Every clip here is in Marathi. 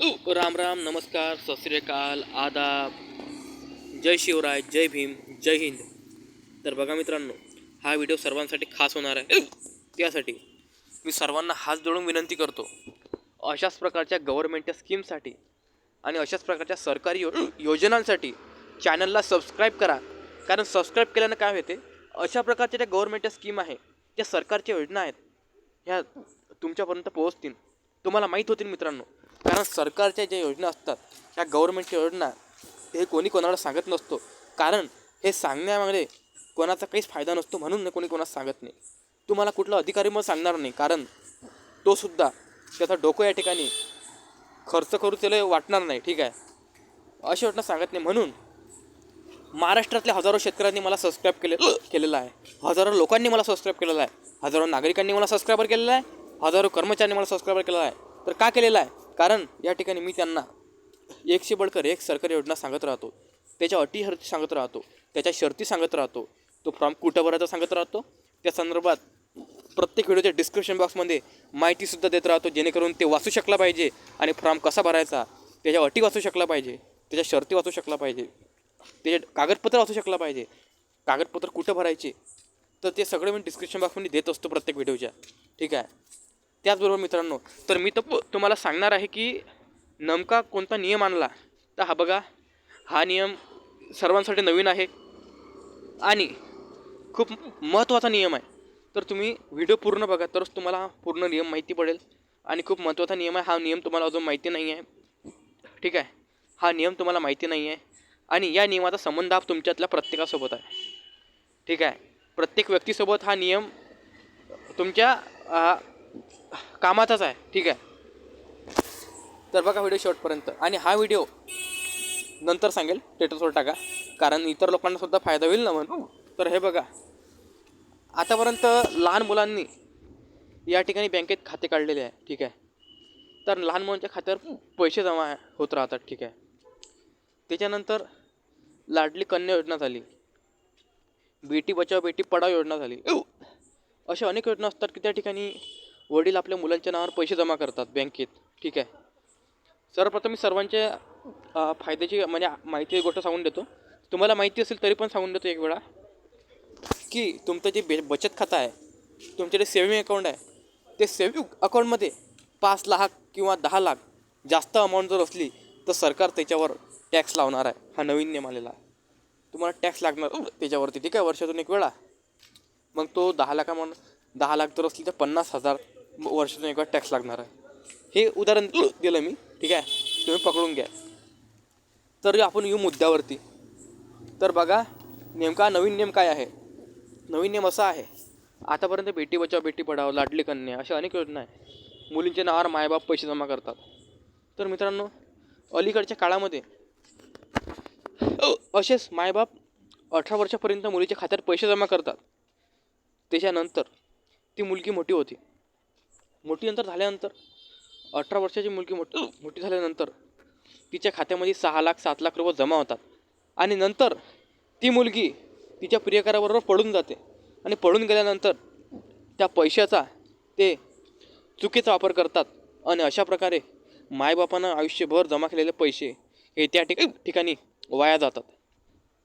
राम राम नमस्कार सत आदाब. जय शिवराय जय भीम जय हिंद. तर बघा मित्रांनो हा व्हिडिओ सर्वांसाठी खास होणार आहे. त्यासाठी मी सर्वांना हात जोडून विनंती करतो अशाच प्रकारच्या गव्हर्नमेंटच्या स्कीमसाठी आणि अशाच प्रकारच्या सरकारी यो योजनांसाठी चॅनलला सबस्क्राईब करा. कारण सबस्क्राईब केल्यानं काय होते अशा प्रकारच्या ज्या गव्हर्नमेंटच्या स्कीम आहे ज्या सरकारच्या योजना आहेत ह्या तुमच्यापर्यंत पोहोचतील. तुम्हाला माहीत होतील मित्रांनो. कारण सरकारच्या ज्या योजना असतात ह्या गव्हर्नमेंटच्या योजना हे कोणी कोणाला सांगत नसतो. कारण हे सांगण्यामध्ये कोणाचा काहीच फायदा नसतो म्हणून कोणी कोणाला सांगत नाही. तुम्हाला कुठला अधिकारी मग सांगणार नाही कारण तो सुद्धा त्याचा डोकं या ठिकाणी खर्च करू त्याला वाटणार नाही ठीक आहे? अशी योजना सांगत नाही. म्हणून महाराष्ट्रातल्या हजारो शेतकऱ्यांनी मला सबस्क्राईब केले केलेलं आहे. हजारो लोकांनी मला सबस्क्राईब केलेलं आहे. हजारो नागरिकांनी मला सबस्क्राईबर केलेलं आहे. हजारो कर्मचाऱ्यांनी मला सबस्क्राईबर केलेलं आहे. तर का केलेलं आहे? कारण या ठिकाणी मी त्यांना एकशे बळकर एक सरकारी योजना सांगत राहतो. त्याच्या अटी हरती सांगत राहतो. त्याच्या शर्ती सांगत राहतो. तो फॉर्म कुठं भरायचा सांगत राहतो. त्या संदर्भात प्रत्येक व्हिडिओच्या डिस्क्रिप्शन बॉक्समध्ये माहितीसुद्धा देत राहतो जेणेकरून ते वाचू शकला पाहिजे आणि फॉर्म कसा भरायचा त्याच्या अटी वाचू शकला पाहिजे त्याच्या शर्ती वाचू शकला पाहिजे त्याचे कागदपत्र वाचू शकला पाहिजे कागदपत्र कुठं भरायचे तर ते सगळे मी डिस्क्रिप्शन बॉक्समध्ये देत असतो प्रत्येक व्हिडिओच्या. ठीक आहे? त्याचबरोबर मित्रांनो तर मी तर प- तुम्हाला सांगणार आहे की नेमका कोणता नियम आणला? तर हा बघा हा नियम सर्वांसाठी नवीन आहे आणि खूप महत्त्वाचा नियम आहे. तर तुम्ही व्हिडिओ पूर्ण बघा तरच तुम्हाला पूर्ण नियम माहिती पडेल आणि खूप महत्त्वाचा नियम आहे. हा नियम तुम्हाला अजून माहिती नाही आहे. ठीक आहे? हा नियम तुम्हाला माहिती नाही आहे आणि या नियमाचा संबंध हा तुमच्यातल्या प्रत्येकासोबत आहे. ठीक आहे? प्रत्येक व्यक्तीसोबत हा नियम तुमच्या कामाचाच आहे. ठीक आहे. तर बघा व्हिडिओ शेवटपर्यंत आणि हा व्हिडिओ नंतर सांगेल. स्टेटसवर टाका. कारण इतर लोकांना सुद्धा फायदा होईल ना म्हणून. तर हे बघा. आतापर्यंत लहान मुलांनी या ठिकाणी बँकेत खाते काढलेले आहे. ठीक आहे. तर लहान मुलांच्या खात्यावर पैसे जमा होत राहतात. ठीक आहे. त्याच्यानंतर लाडली कन्या योजना झाली. बेटी बचाव बेटी पढाव योजना झाली. अशा अनेक योजना असतात की त्या ठिकाणी वडील आपल्या मुलांच्या नावावर पैसे जमा करतात बँकेत. ठीक आहे? सर्वप्रथम मी सर्वांचे फायद्याची म्हणजे माहिती गोष्ट सांगून देतो. तुम्हाला माहिती असेल तरी पण सांगून देतो एक वेळा. की तुमचं जे बे बचत खातं आहे तुमच्याकडे सेविंग अकाउंट आहे ते सेविंग अकाउंटमध्ये पाच लाख किंवा दहा लाख जास्त अमाऊंट जर असली तर सरकार त्याच्यावर टॅक्स लावणार आहे. हा नवीन नियम आलेला आहे. तुम्हाला टॅक्स लागणार त्याच्यावरती. ठीक आहे? वर्षातून एक वेळा. मग तो दहा लाखा म्हणून दहा लाख जर असली तर पन्नास हजार वर्षातून एक वेळा टॅक्स लागणार आहे. हे उदाहरण दिलं मी. ठीक आहे? तुम्ही पकडून घ्या. तर आपण येऊ मुद्द्यावरती. तर बघा नेमका नवीन नियम काय आहे? नवीन नियम असा आहे. आतापर्यंत बेटी बचाव बेटी पढाव लाडली कन्या अशा अनेक योजना आहे. मुलींच्या नावावर मायबाप पैसे जमा करतात. तर मित्रांनो अलीकडच्या काळामध्ये असेच मायबाप अठरा वर्षापर्यंत मुलीच्या खात्यात पैसे जमा करतात. त्याच्यानंतर ती मुलगी मोठी होती. मोठी नंतर झाल्यानंतर अठरा वर्षाची मुलगी मोठी मोठी झाल्यानंतर तिच्या खात्यामध्ये सहा लाख सात लाख रुपये जमा होतात. आणि नंतर ती मुलगी तिच्या प्रियकराबरोबर पळून जाते. आणि पळून गेल्यानंतर त्या पैशाचा ते चुकीचा वापर करतात. आणि अशा प्रकारे मायबापानं आयुष्यभर जमा केलेले पैसे हे त्या ठिक ठिकाणी वाया जातात.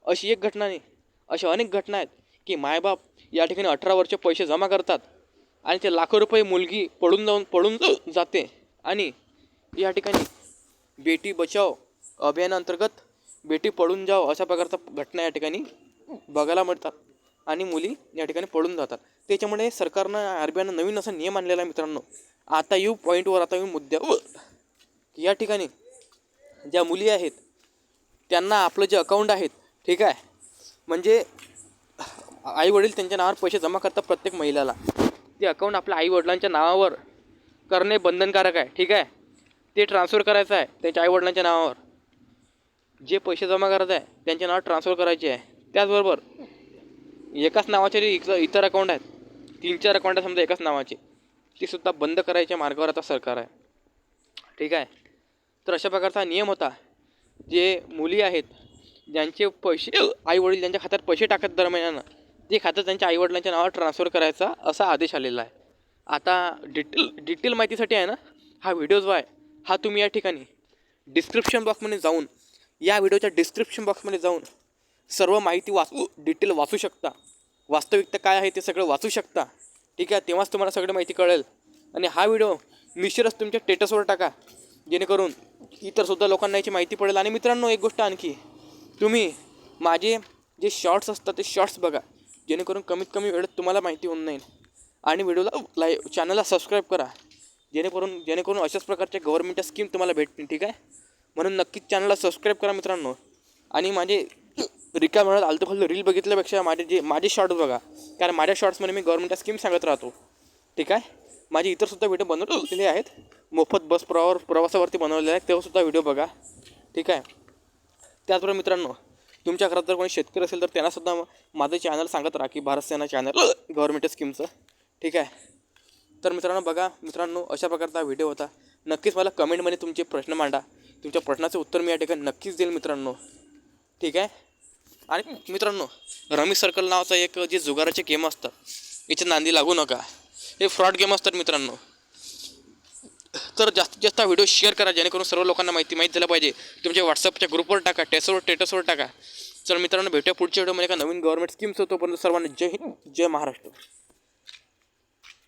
अशी एक घटना नाही अशा अनेक घटना आहेत की मायबाप या ठिकाणी अठरा वर्ष पैसे जमा करतात. आणि ते लाखो रुपये मुलगी पळून जाऊन पळून जाते. आणि या ठिकाणी बेटी बचाव अभियानाअंतर्गत बेटी पळून जाव अशा प्रकारचा घटना या ठिकाणी बघायला मिळतात. आणि मुली या ठिकाणी पळून जातात. त्याच्यामुळे सरकारनं आर बी आयनं नवीन असा नियम आणलेला आहे मित्रांनो. आता येऊ पॉईंटवर आता येऊ मुद्द्यावर. या ठिकाणी ज्या मुली आहेत त्यांना आपलं जे अकाउंट आहेत ठीक आहे? म्हणजे आई वडील त्यांच्या नावावर पैसे जमा करतात प्रत्येक महिलाला. ते अकाउंट आपल्या आई वडिलांच्या नावावर करणे बंधनकारक आहे ठीक आहे? ते ट्रान्सफर करायचं आहे त्यांच्या आई वडिलांच्या नावावर. जे पैसे जमा करायचं आहे त्यांच्या नावावर ट्रान्सफर करायचे आहे. त्याचबरोबर एकाच नावाचे जे इतर इतर अकाउंट आहेत तीन चार अकाउंट आहे समजा एकाच नावाचे ती सुद्धा बंद करायच्या मार्गावर आता सरकार आहे. ठीक आहे? तर अशा प्रकारचा नियम होता. जे मुली आहेत ज्यांचे पैसे आई वडील ज्यांच्या खात्यात पैसे टाकत दरम्यान ते खातं त्यांच्या आईवडिलांच्या नावावर ट्रान्सफर करायचा असा आदेश आलेला आहे. आता डिटेल डिटेल माहितीसाठी आहे ना हा व्हिडिओ जो आहे. हा तुम्ही या ठिकाणी डिस्क्रिप्शन बॉक्समध्ये जाऊन या व्हिडिओच्या डिस्क्रिप्शन बॉक्समध्ये जाऊन सर्व माहिती वाचू डिटेल वाचू शकता. वास्तविकता काय आहे ते सगळं वाचू शकता. ठीक आहे? तेव्हाच तुम्हाला सगळी माहिती कळेल. आणि हा व्हिडिओ निश्चितच तुमच्या स्टेटसवर टाका. जेणेकरून इतरसुद्धा लोकांना याची माहिती पडेल. आणि मित्रांनो एक गोष्ट आणखी. तुम्ही माझे जे शॉर्ट्स असतात ते शॉर्ट्स बघा. जेणेकरून कमीत कमी वेळेत तुम्हाला माहिती होऊन जाईल. आणि व्हिडिओला लाईव्ह चॅनलला सबस्क्राईब करा. जेणेकरून जेणेकरून अशाच प्रकारच्या गव्हर्मेंटच्या स्कीम तुम्हाला भेटतील ठीक आहे? म्हणून नक्कीच चॅनलला सबस्क्राईब करा मित्रांनो. आणि माझे रिका म्हणत आलतो फालतू रील बघितल्यापेक्षा माझे जे माझे शॉर्ट्स बघा. कारण माझ्या शॉर्ट्समध्ये मी गव्हर्मेंटच्या स्कीम सांगत राहतो. ठीक आहे? माझे इतरसुद्धा व्हिडिओ बनवलेले आहेत. मोफत बस प्रवावर प्रवासावरती बनवलेले आहेत. तेव्हासुद्धा व्हिडिओ बघा. ठीक आहे? त्याचबरोबर मित्रांनो तुमच्या घरात जर कोणी शेतकरी असेल तर त्यांनासुद्धा माझं चॅनल सांगत राहा की भारत सेना चॅनल गव्हर्नमेंट स्कीमचं ठीक आहे? तर मित्रांनो बघा मित्रांनो अशा प्रकारचा व्हिडिओ होता. नक्कीच मला कमेंटमध्ये तुमचे प्रश्न मांडा. तुमच्या प्रश्नाचं उत्तर मी या ठिकाणी नक्कीच देईल मित्रांनो. ठीक आहे? आणि मित्रांनो रमी सर्कल नावाचा एक जे जुगाराचे गेम असतात याचे नांदी लागू नका. हे फ्रॉड गेम असतात मित्रांनो. तर जास्तीत जास्त व्हिडिओ शेअर करा जेणेकरून सर्व लोकांना माहिती माहीत झालं पाहिजे. तुमच्या व्हॉट्सअपच्या ग्रुपवर टाका टेसवर स्टेटसवर टाका. चल मित्रांनो भेटूया पुढच्या व्हिडिओमध्ये एका नवीन गव्हर्मेंट स्कीम्स होतो पण सर्वांना जय हिंद जय महाराष्ट्र.